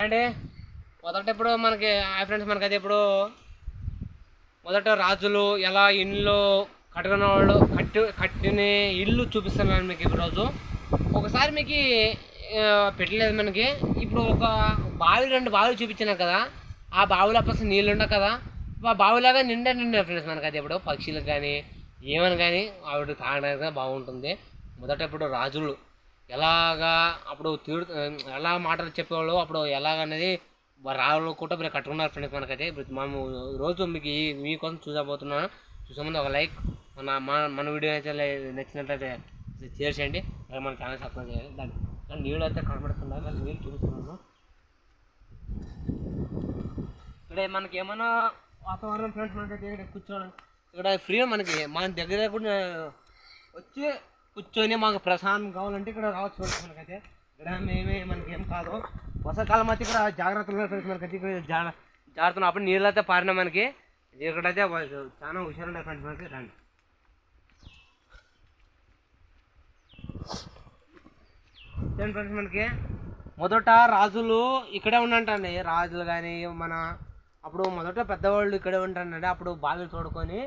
అంటే మొదట ఇప్పుడు మనకి హాయ్ ఫ్రెండ్స్ మనకైతే ఇప్పుడు మొదట రాజులు ఎలా ఇల్లు కట్టుకున్న వాళ్ళు కట్టి కట్టిన ఇల్లు చూపిస్తున్నాను మీకు ఈరోజు. ఒకసారి మీకు పెట్టలేదు మనకి. ఇప్పుడు ఒక బావి రెండు బావులు చూపించినా కదా. ఆ బావిలో అసలు నీళ్ళు ఉండవు కదా. ఆ బావిలాగా నిండా నిండా ఫ్రెండ్స్ మనకైతే ఇప్పుడు పక్షులకు కానీ ఏమని కానీ ఆవిడ తాగడానికి బాగుంటుంది మొదట ఇప్పుడు రాజులు ఎలాగా అప్పుడు తీరు ఎలా మాటలు చెప్పేవాళ్ళు అప్పుడు ఎలాగనేది రాళ్ళు కూడా మీరు కట్టుకున్నారు ఫ్రెండ్స్ మనకైతే. ఇప్పుడు మనము రోజు మీకు మీకోసం చూసబోతున్నాను చూసే ముందు ఒక లైక్ మన మన మన వీడియో అయితే నచ్చినట్లయితే షేర్ చేయండి. అలాగే మన ఛానల్ సబ్స్క్రైబ్ చేయండి. దాన్ని కానీ నీళ్ళు అయితే కనబడుతున్నాయి దాని నీళ్ళు చూపిస్తున్నాను. ఇక్కడ మనకి ఏమైనా వాతావరణం ఫ్రెండ్స్ మనకైతే ఇక్కడ కూర్చోవడం ఇక్కడ ఫ్రీ మనకి మన దగ్గర కూడా వచ్చి కూర్చొని మాకు ప్రశాంతం కావాలంటే ఇక్కడ రావచ్చు మనకైతే. ఇక్కడ మేమే మనకి ఏం కాదు. వర్షాకాలం అయితే ఇక్కడ జాగ్రత్తలు ఫ్రెండ్స్ మనకైతే. ఇక్కడ జాగ్రత్తలు అప్పుడు నీళ్ళు అయితే పారినా మనకి. ఇక్కడైతే చాలా హుషారు ఫ్రెండ్స్ మనకి. రండి. ఫ్రెండ్స్ మనకి? మొదట రాజులు ఇక్కడే ఉండండి రాజులు కానీ మన అప్పుడు మొదట పెద్దవాళ్ళు ఇక్కడే ఉంటారండి అప్పుడు బావిలు తోడుకొని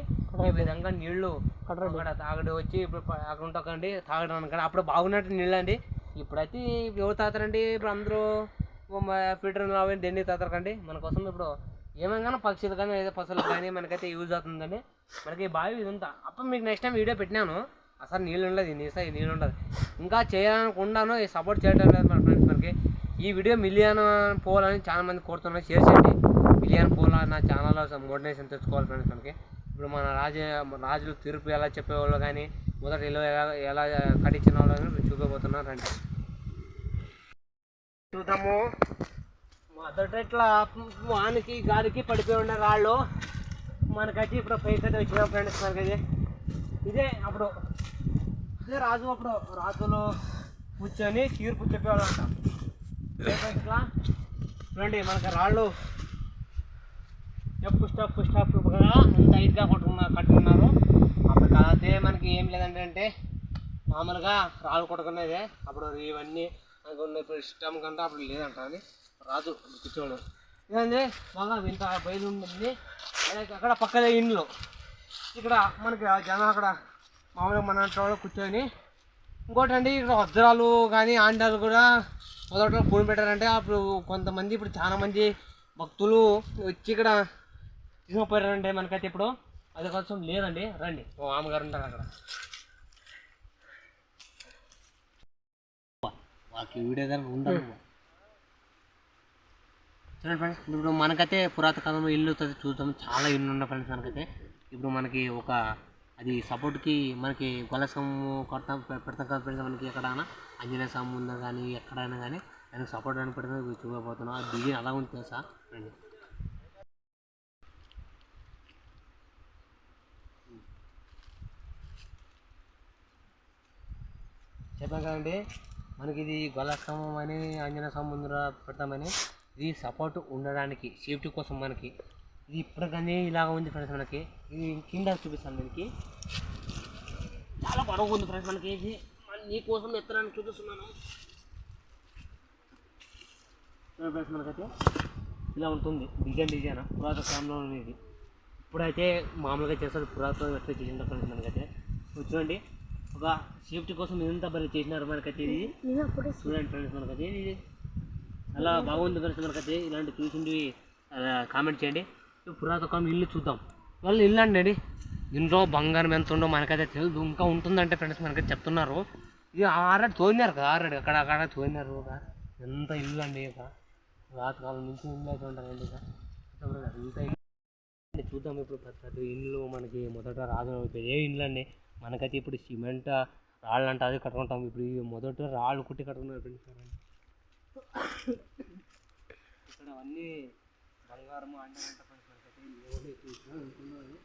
ఈ విధంగా నీళ్ళు అక్కడ తాగడి వచ్చి ఇప్పుడు అక్కడ ఉంటాకండి తాగడం కానీ అప్పుడు బాగున్నట్టు నీళ్ళు అండి ఇప్పుడైతే ఎవరు తాతారండి ఇప్పుడు అందరూ ఫిల్టర్ అవి దెన్ని తాతారండి మన కోసం ఇప్పుడు ఏమైనా పక్షులు కానీ ఏదో పశువులు కానీ మనకైతే యూజ్ అవుతుందండి. మనకి ఈ బావి ఇది ఉందా అప్పుడు మీకు నెక్స్ట్ టైం వీడియో పెట్టినాను. అసలు నీళ్ళు ఉండదు నీసా నీళ్ళు ఉండదు. ఇంకా చేయాలనుకుంటాను ఈ సపోర్ట్ చేయడం లేదు మన ఫ్రెండ్స్ మనకి. ఈ వీడియో మిలియన్ పోవాలని చాలా మంది కోరుతున్నారు. షేర్ చేయండి. మిలియన్ పోలా నా ఛానల్లో మోటివేషన్ తెచ్చుకోవాలి ఫ్రెండ్స్ మనకి. ఇప్పుడు మన రాజు రాజులు తీర్పు ఎలా చెప్పేవాళ్ళు కానీ మొదట ఇల్లు ఎలా ఎలా కట్టించిన వాళ్ళు కానీ చూపబోతున్నారు రండి చూద్దాము. మొదట ఇట్లా వానికి గాలికి పడిపోయి ఉండే రాళ్ళు మనకైతే ఇప్పుడు పైకైతే వచ్చిన ఫ్రెండ్స్ మనకైతే. ఇదే అప్పుడు ఇదే రాజు అప్పుడు రాజులు కూర్చొని తీర్పు చెప్పేవాళ్ళు అంట ఇట్లా. చూడండి మనకి రాళ్ళు స్టెప్ స్టెప్ స్టెప్ కూడా టైట్గా హైట్గా కట్టుకున్నారు. అప్పుడు అదే మనకి ఏం లేదంటే అంటే మామూలుగా రాళ్ళు కొట్టుకునేదే. అప్పుడు ఇవన్నీ మనకు ఉన్న ఇప్పుడు ఇష్టం కంటే అప్పుడు లేదంట అని రాజు కూర్చోడు. ఇదండి బాగా ఇంత బయలు ఉంటుంది. అక్కడ పక్కనే ఇండ్లు. ఇక్కడ మనకి ఆ జనం అక్కడ మామూలుగా మన వాళ్ళు కూర్చొని ఇంకోటి అండి ఇక్కడ వజ్రాలు కానీ ఆండాలు కూడా మొదట్లో పూని పెట్టారంటే అప్పుడు కొంతమంది ఇప్పుడు చాలామంది భక్తులు వచ్చి ఇక్కడ తీసుకుపోయారంటే మనకైతే ఇప్పుడు అది కొంచెం లేదండి రండి. ఓ మామగారు ఉంటారు అక్కడ. వాళ్ళకి వీడియో కానీ ఉండదు చూడండి ఫ్రెండ్స్ ఇప్పుడు మనకైతే పురాతన కాలంలో ఇల్లు వస్తుంది చూద్దాం. చాలా ఇల్లు ఉన్నాయి ఫ్రెండ్స్ మనకైతే. ఇప్పుడు మనకి ఒక అది సపోర్ట్కి మనకి గొలసం కొడతాం పెడతాం కదా ఫ్రెండ్స్ మనకి ఎక్కడైనా. ఆంజనేయ స్వామి ముందు కానీ ఎక్కడైనా కానీ దానికి సపోర్ట్ అని పెడితే చూడబోతున్నాం. ఆ డిజైన్ అలా ఉంది తెలుసా? రండి. చెప్పాం కదండి మనకి ఇది గొలస్తంభం అని ఆంజనేయ స్వామి ముందర పెడతామని ఇది సపోర్ట్ ఉండడానికి సేఫ్టీ కోసం మనకి. ఇది ఇప్పుడు కానీ ఇలాగ ఉంది ఫ్రెండ్స్ మనకి. ఇది కింద చూపిస్తాను దీనికి. చాలా పొడవు ఉంది ఫ్రెండ్స్ మనకి ఇది. నీకోసం ఎత్తడానికి చూపిస్తున్నాను. ఫ్రెండ్స్ మనకైతే ఇలా ఉంటుంది. డిజైన్ డిజైన్ పురాతన కాలంలో ఇది. ఇప్పుడైతే మామూలుగా చేస్తారు. పురాతన ఎట్లా చేసిన ఫ్రెండ్స్ మనకైతే. చూడండి. ఒక సేఫ్టీ కోసం ఇదంతా బలి చేసినారు మనకైతే ఇది? చూడండి ఫ్రెండ్స్ మనకైతే ఇది. అలా బాగుంది ఫ్రెండ్స్ మనకైతే ఇలాంటి చూసింది కామెంట్ చేయండి. పురాతన ఇల్లు చూద్దాం. వాళ్ళు ఇల్లు అండి ఇంట్లో బంగారం ఎంత ఉందో మనకైతే తెలియదు. ఇంకా ఉంటుందంటే ఫ్రెండ్స్ మనకైతే చెప్తున్నారు. ఇది ఆల్రెడీ తోడినారు కదా ఆల్రెడీ అక్కడ అక్కడ తోడినారు ఒక. ఎంత ఇల్లు అండి ఇక. రాతకాలం నుంచి ఇల్లు అయితే ఉంటారండి ఇక. అండి చూద్దాం ఇప్పుడు పెద్ద ఇల్లు మనకి మొదట రాజు ఏ ఇల్లు అండి? మనకైతే ఇప్పుడు సిమెంట్ రాళ్ళు అంటే అదే కట్టుకుంటాం. ఇప్పుడు ఈ మొదట రాళ్ళు కుట్టి కట్టుకున్నారు ఫ్రెండ్స్ ఇక్కడ అన్నీ బంగారము అంటారంట ఫ్రెండ్స్ మనకైతే ఎవరు చూసినా ఉంటున్నారు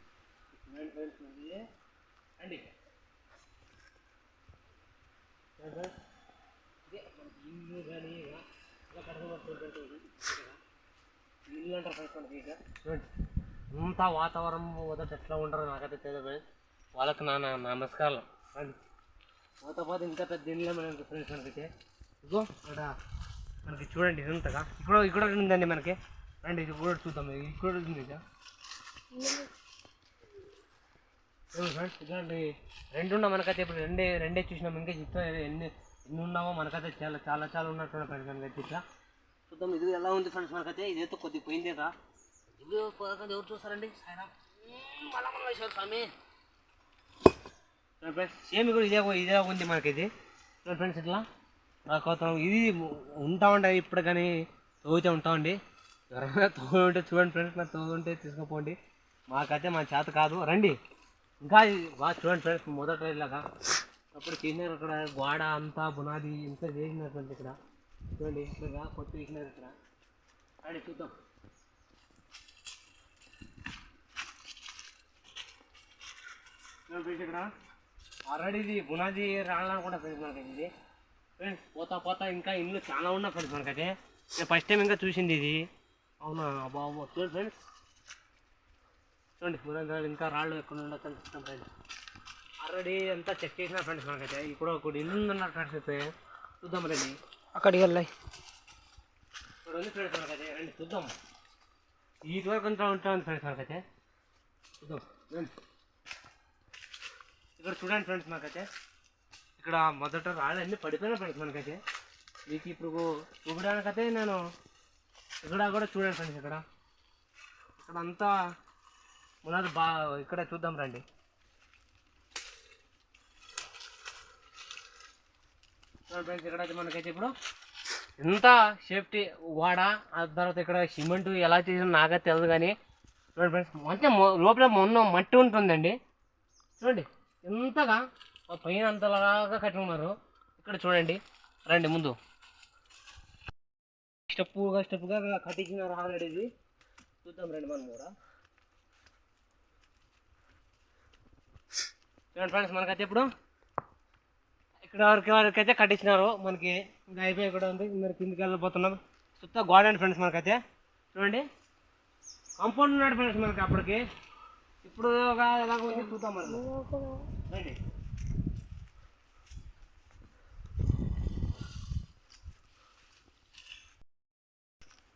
ఫ్రెండ్స్ మరి అండి ఇదే మనకి ఇల్లు కానీ ఇలా కట్టుకున్నట్టు ఇల్లు అంటారు ఫ్రెండ్స్ మనకి ఇక. అంతా వాతావరణం మొదట ఎట్లా ఉంటారో నాకైతే తెలియదు ఫ్రెండ్స్. వాళ్ళకి నా నా నమస్కారం. రండి మాతో పాటు ఇంకా పెద్ద ఇల్లు మన ఫ్రెండ్స్ మనకైతే. ఇగో అక్కడ మనకి చూడండి ఇదంతగా. ఇక్కడ ఇక్కడ ఉందండి మనకి. రండి ఇది కూడా చూద్దాం. ఇది ఇక్కడ ఉంది ఇది. ఫ్రెండ్స్ ఇలాంటి రెండు ఉన్నా మనకైతే ఇప్పుడు. రెండే రెండే చూసినాం. ఇంకా ఇట్లా ఎన్ని ఎన్ని ఉన్నామో మనకైతే చాలా చాలా చాలా ఉన్నట్టు ఫ్రెండ్స్ మనకైతే ఇట్లా. చూద్దాం ఇది ఎలా ఉంది ఫ్రెండ్స్ మనకైతే? ఇదైతే కొద్దిగా పోయిందేరా ఇది ఎవరు చూస్తారండి? సాయిరామ్. మలమల్లేశ్వర స్వామి. ఫ్రెండ్స్ సేమ్ కూడా ఇదే ఇదే ఉంది మనకి ఇది ఫ్రెండ్స్ ఇట్లా నాకు ఇది ఉంటా ఉండే ఇప్పుడు కానీ తవ్వుతూ ఉంటామండి ఎవరైనా తవ్వు ఉంటే చూడండి ఫ్రెండ్స్ నాకు తవ్వు ఉంటే తీసుకుపోండి. మాకైతే మా చేత కాదు. రండి. ఇంకా బాగా చూడండి ఫ్రెండ్స్ మొదట ఇలాగా అప్పుడు చేసినారు అక్కడ గోడ అంతా బునాది ఇంత చేసినటువంటి ఇక్కడ. చూడండి ఇక్కడ కొత్త వేసినారు ఇక్కడ. రండి చూద్దాం. ఫ్రెండ్స్ ఇక్కడ ఆల్రెడీ ఇది బునాది రావాలనుకుంటా ఫ్రెండ్స్ మనకి ఇది. ఫ్రెండ్స్ పోతా పోతా ఇంకా ఇల్లు చాలా ఉన్నాయి ఫ్రెండ్స్ మనకైతే. నేను ఫస్ట్ టైం ఇంకా చూసింది ఇది. అవునా బాబు. చూడండి ఫ్రెండ్స్. చూడండి బునాది రాళ్ళు ఇంకా రాళ్ళు ఎక్కడ ఉండొచ్చు అనిపిస్తాం ఫ్రెండ్స్. ఆల్రెడీ అంతా చెక్ చేసిన ఫ్రెండ్స్ మనకైతే. ఇప్పుడు ఒక ఇల్లు ఉందన్నారు ఫ్రెండ్స్ అయితే. చూద్దాం రండి అక్కడికి వెళ్ళాయి. ఇక్కడ ఉంది ఫ్రెండ్స్ మనకైతే. రండి చూద్దాం. ఈ వరకు అంతా ఉంటుంది ఫ్రెండ్స్ మనకైతే. చూద్దాం. రండి. ఇక్కడ చూడండి ఫ్రెండ్స్ మనకైతే ఇక్కడ మొదట రాళ్ళు అన్నీ పడిపోయినా ఫ్రెండ్స్ మనకైతే. మీకు ఇప్పుడు చూడడానికైతే నేను ఇక్కడ కూడా చూడండి ఫ్రెండ్స్ ఇక్కడ. ఇక్కడ అంతా ఉన్నది బా ఇక్కడ చూద్దాం రండి. చూడండి ఫ్రెండ్స్ ఇక్కడ అయితే మనకైతే ఇప్పుడు ఎంత సేఫ్టీ వాడ ఆ తర్వాత ఇక్కడ సిమెంట్ ఎలా చేసినా నాకైతే తెలియదు కానీ చూడండి ఫ్రెండ్స్ మంచిగా లోపల మొన్న మట్టి ఉంటుందండి. చూడండి. ఎంతగా? ఆ పైన అంతలాగా కట్టి ఉన్నారు. ఇక్కడ చూడండి. రండి ముందు. స్టెప్పుగా స్టెప్గా కట్టించినారు ఆల్రెడీ ఇది చూద్దాం రండి మనం కూడా. చూడండి ఫ్రెండ్స్ మనకైతే ఇప్పుడు ఇక్కడ వరకు వరకైతే అయితే కట్టించినారు. మనకి ఇంకా అయిపోయి కూడా ఉంది. మరి కిందికి వెళ్ళిపోతున్నాం చుట్టూ గోడ అండి ఫ్రెండ్స్ మనకైతే. చూడండి. కాంపౌండ్ ఉన్నాడు ఫ్రెండ్స్ మనకి అప్పటికి. ఇప్పుడు ఒక ఎలాగో ఉంది చూద్దాం మరి. రండి.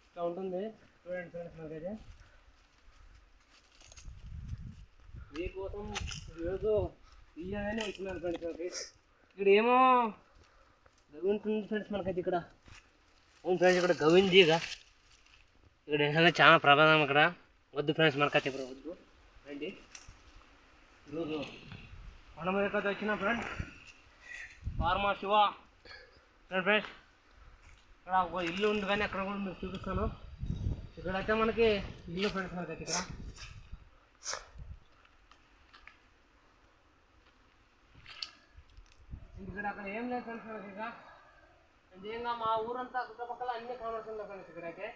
ఇట్లా ఉంటుంది. చూడండి ఫ్రెండ్స్ మనకైతే మీకోసం రోజు ఇయ్యాలని వచ్చినారు ఫ్రెండ్స్ మనకి ఇక్కడ ఏమో గవింటుంది ఫ్రెండ్స్ మనకైతే ఇక్కడ. అవును ఫ్రెండ్స్ ఇక్కడ గవి ఇక ఇక్కడ ఏంటంటే చాలా ప్రమాదం ఇక్కడ వద్దు ఫ్రెండ్స్ మనకైతే ఇప్పుడు వద్దు. రండి. ఈరోజు మనం ఎక్కడ వచ్చిన friend pharma Shiva. Friend friends. ఇక్కడ ఒక ఇల్లు ఉంది కానీ అక్కడ కూడా మీకు చూపిస్తాను. ఇక్కడ అయితే మనకి ఇల్లు ఫ్రెండ్స్ మనకైతే ఇక్కడ. ఇక్కడ అక్కడ ఏం లేదు ఫ్రెండ్స్ మనకి ఇక్కడ. నిజంగా మా ఊరంతా చుట్టుపక్కల అన్ని కానొస్తున్నాయి ఫ్రెండ్స్ ఇక్కడైతే.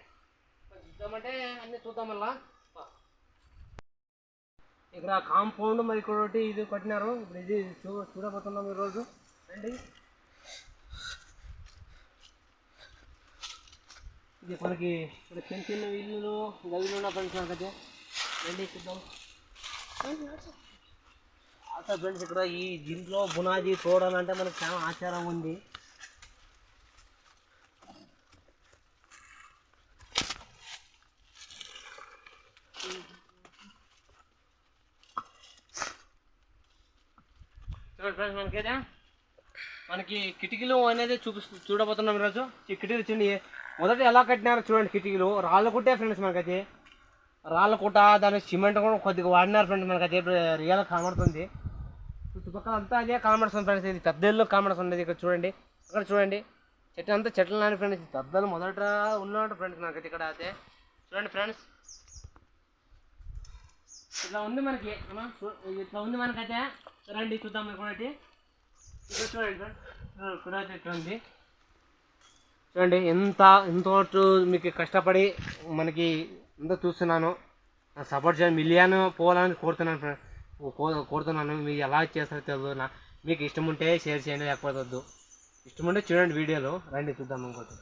చూద్దామంటే అన్నీ చూద్దాం మళ్ళీ. ఇక్కడ కాంపౌండ్ మరి ఇక్కడ ఒకటి ఇది కట్టినారు. ఇప్పుడు ఇది చూ చూడబోతున్నాం ఈరోజు. రండి. ఇది మనకి ఇక్కడ చిన్న చిన్న ఇల్లులు గదులు ఉన్న ఫ్రెండ్స్ మనకైతే రండి చూద్దాం. అసలు ఫ్రెండ్స్ ఇక్కడ ఈ దీంట్లో బునాది చూడాలంటే మనకు చాలా ఆచారం ఉంది. ఫ్రెండ్స్ మనకైతే మనకి కిటికీలు అనేది చూపిస్తూ చూడబోతున్నాం ఈరోజు. ఈ కిటికీలు వచ్చింది మొదట ఎలా కట్టినారో చూడండి కిటికీలు. రాళ్ళు కుట్టే ఫ్రెండ్స్ మనకైతే. రాళ్ళ కుట్ట దాని సిమెంట్ కూడా కొద్దిగా వాడినారు ఫ్రెండ్స్ మనకైతే. రియల్ కనబడుతుంది. చుట్టుపక్కల అంతా అదే కనబడుతుంది ఫ్రెండ్స్ ఇది పెద్ద ఇల్లు కనబడుతుంది ఇక్కడ చూడండి. అక్కడ చూడండి. చెట్టు అంతా చెట్లు నాని ఫ్రెండ్స్ పెద్దలు మొదట ఉన్నాడు ఫ్రెండ్స్ మనకైతే ఇక్కడ అయితే. చూడండి ఫ్రెండ్స్ ఇట్లా ఉంది మనకి. ఇట్లా ఉంది మనకైతే. రండి చూద్దాం ఇంకోటి ఇక్కడ చూడండి చూడండి. ఎంత ఎంతో మీకు కష్టపడి మనకి ఎంత చూస్తున్నాను సపోర్ట్ చేయండి మిలియన్ పోవాలని కోరుతున్నాను కోరుతున్నాను. మీరు ఎలా చేస్తారో తెలియదు నా మీకు ఇష్టం ఉంటే షేర్ చేయండి లేకపోతే వద్దు. ఇష్టం ఉంటే చూడండి వీడియోలో. రండి చూద్దాం ఇంకోటి.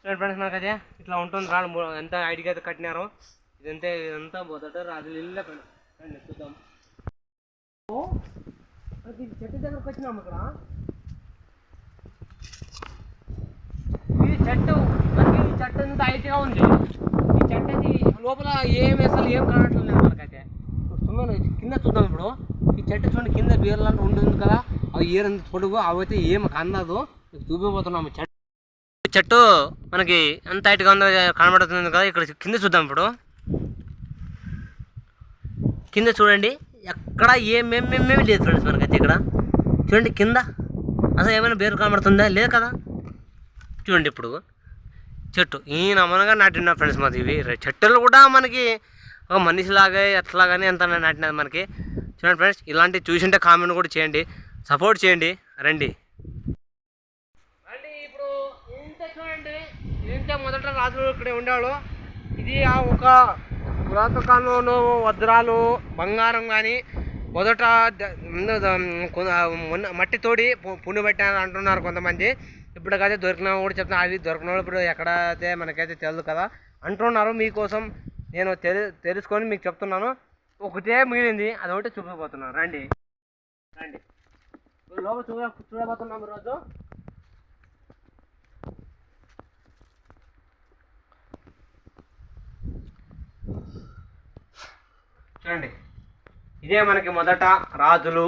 చూడండి ఫ్రెండ్స్ నాకైతే ఇట్లా ఉంటుంది. రాళ్ళు ఎంత ఐడిగా అయితే కట్టినారో ఇదంతా ఇదంతా పోతాడు రాజులు ఇల్లే ఫ్రెండ్స్ రండి చూద్దాం. చెట్టు దగ్గరకు వచ్చినాము ఇక్కడ. చెట్టు మనకి ఈ చెట్టు అంత హైట్గా ఉంది. ఈ చెట్టు అది లోపల ఏం అసలు ఏం కానట్లేదు మనకైతే. చూద్దాం కింద చూద్దాం ఇప్పుడు. ఈ చెట్టు చూడండి కింద బీర్లాంటి ఉంటుంది కదా. అవి ఏరంత పొడుగు అవి అయితే ఏం అందదు చూపిపోతున్నాము చెట్టు. ఈ చెట్టు మనకి ఎంత హైట్గా ఉందో కనబడుతుంది కదా. ఇక్కడ కింద చూద్దాం ఇప్పుడు. కింద చూడండి. ఎక్కడ ఏమేమేమేమి లేదు ఫ్రెండ్స్ మనకైతే ఇక్కడ. చూడండి కింద. అసలు ఏమైనా బేరు కనబడుతుందా? లేదు కదా? చూడండి ఇప్పుడు. చెట్టు. ఈయన అమనగా నాటిన ఫ్రెండ్స్ మాది ఇవి. చెట్టులు కూడా మనకి ఒక మనిషిలాగా ఎట్లాగానే ఎంత నాటినది మనకి. చూడండి ఫ్రెండ్స్ ఇలాంటివి చూసింటే కామెంట్ కూడా చేయండి. సపోర్ట్ చేయండి. రండి. రండి ఇప్పుడు ఇంత చూడండి. ఇంత మొదట రాజు ఇక్కడే ఉండేవాడు ఇది ఆ ఒక పురాతన కాలంలో వజ్రాలు బంగారం కానీ మొదట మట్టి తోడి పు- పుండు అంటున్నారు కొంతమంది. ఇప్పటికైతే దొరికిన కూడా చెప్తున్నా అవి దొరికిన ఇప్పుడు ఎక్కడ అయితే మనకైతే తెలియదు కదా అంటున్నారు. మీకోసం నేను తెలి తెలుసుకొని మీకు చెప్తున్నాను. ఒకటే మిగిలింది. అది ఒకటి చూపించబోతున్నాను రండి. రండి. లోపల చూడ చూడబోతున్నాం ఈరోజు చూడండి ఇదే మనకి మొదట రాజులు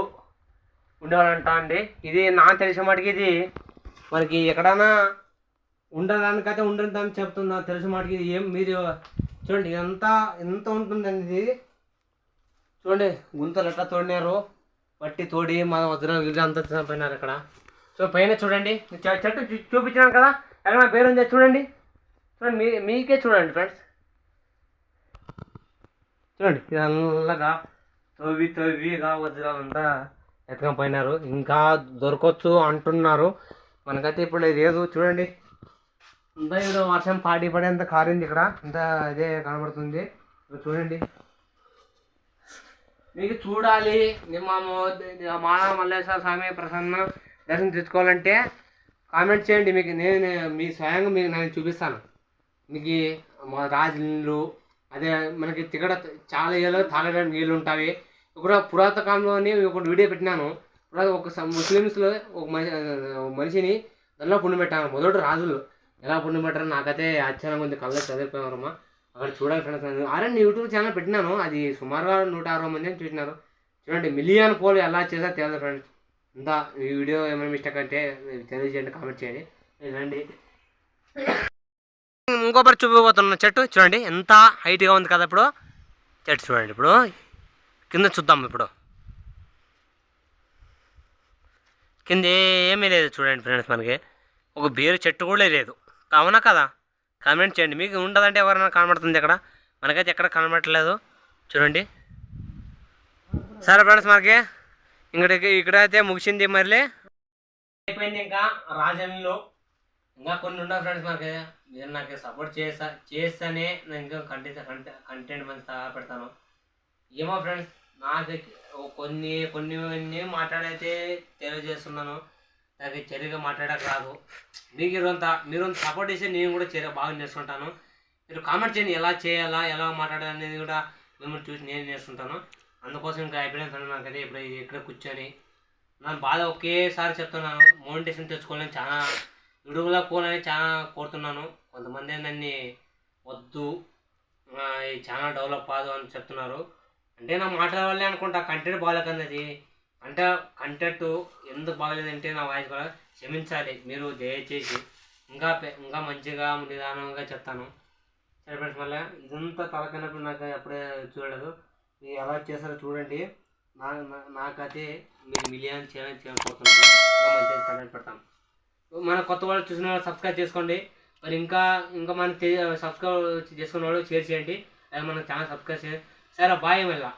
ఉండేవాళ్ళంట అండి. ఇది నా తెలిసిన మటుకు ఇది మనకి ఎక్కడైనా ఉండడానికైతే ఉండదని చెప్తున్నా తెలిసిన మాటకి ఇది ఏం మీరు చూడండి ఎంత ఎంత ఉంటుందండి ఇది? చూడండి గుంతలు ఎట్లా తోడినారు? పట్టి తోడి మన వజ్రాలు గిజ్రాలు అంతా పోయినారు ఇక్కడ. సో పైన చూడండి చెట్టు చూపించాను చూపించినాను కదా ఎక్కడ పేరు ఉందా చూడండి. చూడండి మీ మీకే చూడండి ఫ్రెండ్స్. చూడండి ఇదల్లగా తవ్వి తవ్విగా వజ్రాలంతా ఎత్తుకొని పోయినారు. ఇంకా దొరకవచ్చు అంటున్నారు. మనకైతే ఇప్పుడు లేదు చూడండి. అంతా ఏదో వర్షం పాడి పడేంత కారింది ఇక్కడ. ఇంత ఇదే కనబడుతుంది. చూడండి. మీకు చూడాలి. మేము మాల మల్లేశ్వర స్వామి ప్రసన్న. దర్శనం తెచ్చుకోవాలంటే కామెంట్ చేయండి. మీకు నేను మీ స్వయంగా మీకు నేను చూపిస్తాను. మీకు మా రాజులు అదే మనకి తిగడ చాలా ఏళ్ళు తాగడానికి నీళ్ళు ఉంటాయి. ఇప్పుడు పురాతన కాలంలోనే ఒక వీడియో పెట్టినాను. ఒక స- ముస్లిమ్స్లో ఒక మనిషి ఒక మనిషిని దానిలో పుణ్యం పెట్టాను. మొదటి రాజులు. ఎలా పుణ్యం పెట్టారో నాకైతే ఆశ్చర్యంగా ఉంది. కళ్ళకి చదివిపోయారమ్మా అక్కడ చూడాలి ఫ్రెండ్స్ అరే నేను యూట్యూబ్ ఛానల్ పెట్టినాను. అది సుమారుగా నూట అరవై మంది అని చూసినారు. చూడండి మిలియన్ పోల్ ఎలా చేసా తెలియదు ఫ్రెండ్స్. ఇంత ఈ వీడియో ఏమైనా మిస్టేక్ అంటే తెలియజేయండి కామెంట్ చేయండి. రండి. ఇంకొకటి చూపిపోతున్న చెట్టు చూడండి. ఎంత హైట్గా ఉంది కదా ఇప్పుడు. చెట్టు చూడండి ఇప్పుడు. కింద చూద్దాం ఇప్పుడు. కింద ఏమీ లేదు చూడండి ఫ్రెండ్స్ మనకి. ఒక బీరు చెట్టు కూడా లేదు. కావునా కదా? కామెంట్ చేయండి. మీకు ఉండదంటే ఎవరైనా కనబడుతుంది ఇక్కడ? మనకైతే ఎక్కడ కనబడట్లేదు. చూడండి. సరే ఫ్రెండ్స్ మనకి. ఇక్కడ ఇక్కడైతే ముగిసింది మళ్ళీ. అయిపోయింది ఇంకా రాజన్లో. ఇంకా కొన్ని ఉండవు ఫ్రెండ్స్ మనకి. మీరు నాకు సపోర్ట్ చేస్తా చేస్తేనే నేను ఇంకా కంటెంట్ కంటెంట్ మంచి పెడతాను. ఏమో ఫ్రెండ్స్ నాకు కొన్ని కొన్ని కొన్ని మాట్లాడైతే తెలియజేస్తున్నాను. నాకు చెరిగా మాట్లాడక రాదు. మీకు ఇరంతా మీరు సపోర్ట్ చేస్తే నేను కూడా చర్య బాగా నేర్చుకుంటాను. మీరు కామెంట్ చేయండి ఎలా చేయాలా ఎలా మాట్లాడాలి అనేది కూడా మిమ్మల్ని చూసి నేను నేర్చుకుంటాను. అందుకోసం ఇంకా అయిపోయిన నాకు నాకైతే ఇప్పుడు ఇక్కడ కూర్చొని నా బాధ ఒకేసారి చెప్తున్నాను. మోనిటేషన్ తెచ్చుకోవాలని చాలా విడుగులా పోవాలని చాలా కోరుతున్నాను. కొంతమంది నన్ను వద్దు ఈ ఛానల్ డెవలప్ కాదు అని చెప్తున్నారు. అంటే నా మాటల వల్లే అనుకుంటా. కంటెంట్ బాగాలేకన్నది అంటే కంటెంట్ ఎందుకు బాగలేదంటే నా వాయిస్ కూడా క్షమించాలి. మీరు దయచేసి ఇంకా ఇంకా మంచిగా నిదానంగా చెప్తాను. సరే ఫ్రెండ్స్ మళ్ళీ ఇదంతా తలకనప్పుడు నాకు అప్పుడే చూడలేదు. మీరు ఎలా చేస్తారో చూడండి. నా నాకైతే మీరు మిలియన్ చేయాలని చేయకపోతున్నాను. ఇంకా మంచిగా కంటెంట్ పెడతాను. మన కొత్త వాళ్ళు చూసిన వాళ్ళు సబ్స్క్రైబ్ చేసుకోండి. మరి ఇంకా ఇంకా మన సబ్స్క్రైబ్ చేసుకున్న వాళ్ళు షేర్ చేయండి. అది మన ఛానల్ సబ్స్క్రైబ్ చేయండి. సరే బాయ్ మళ్ళీ